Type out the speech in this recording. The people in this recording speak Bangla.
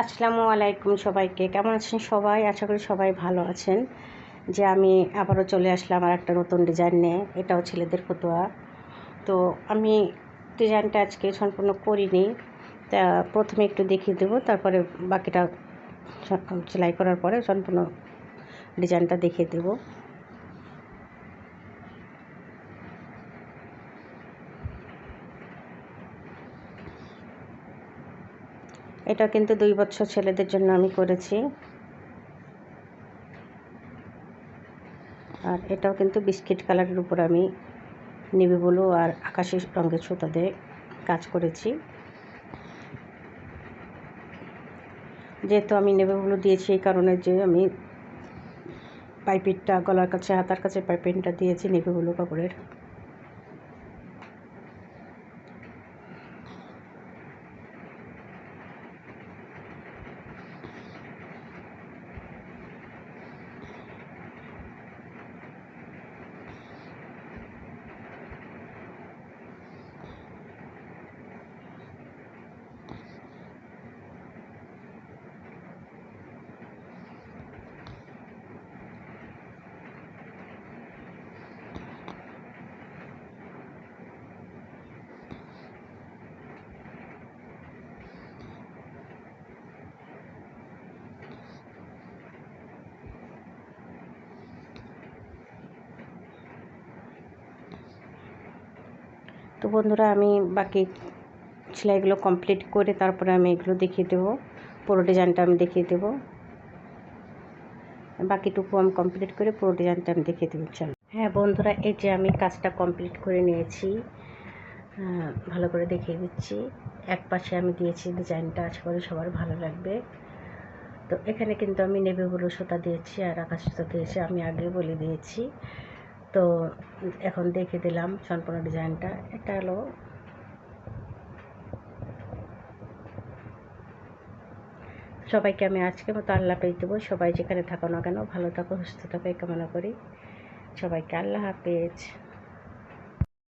আসসালামু আলাইকুম সবাইকে। কেমন আছেন সবাই? আশা করি সবাই ভালো আছেন। যে আমি আবারও চলে আসলাম আর একটা নতুন ডিজাইন নিয়ে। এটাও ছেলেদের ফতোয়া। তো আমি ডিজাইনটা আজকে সম্পূর্ণ করিনি। তা প্রথমে একটু দেখিয়ে দেবো, তারপরে বাকিটা সেলাই করার পরে সম্পূর্ণ ডিজাইনটা দেখিয়ে দেবো। এটা কিন্তু দুই বছর ছেলেদের জন্য আমি করেছি। আর এটাও কিন্তু বিস্কিট কালারের উপর আমি নেভি ব্লু আর আকাশি রঙের সুতা দিয়ে কাজ করেছি। যেহেতু আমি নেভি ব্লু দিয়েছি এই কারণে যে আমি পাইপিংটা গলার কাছে, হাতার কাছে পাইপিংটা দিয়েছি নেভি ব্লু কাপড়ের। তো বন্ধুরা, আমি বাকি সেলাইগুলো কমপ্লিট করে তারপরে আমি এগুলো দেখিয়ে দেবো। পুরো ডিজাইনটা আমি দেখিয়ে দেবো। বাকিটুকু আমি কমপ্লিট করে পুরো ডিজাইনটা আমি দেখিয়ে দেবো চল হ্যাঁ বন্ধুরা, এই যে আমি কাজটা কমপ্লিট করে নিয়েছি ভালো করে দেখিয়ে দিচ্ছি। এক পাশে আমি দিয়েছি ডিজাইনটা আশা করি সবার ভালো লাগবে। তো এখানে কিন্তু আমি নেবে ব্লু সুতা দিয়েছি আর আকাশ সুতা দিয়েছি, আমি আগে বলে দিয়েছি। তো এখন দেখে দিলাম সম্পূর্ণ ডিজাইনটা। এটা হলো সবাইকে আমি আজকে মতো আল্লাহ পেয়ে দেবো। সবাই যেখানে থাকো না কেন, ভালো থাকো, সুস্থ থাকো, এই কামনা করি। সবাইকে আল্লাহ হাফেজ।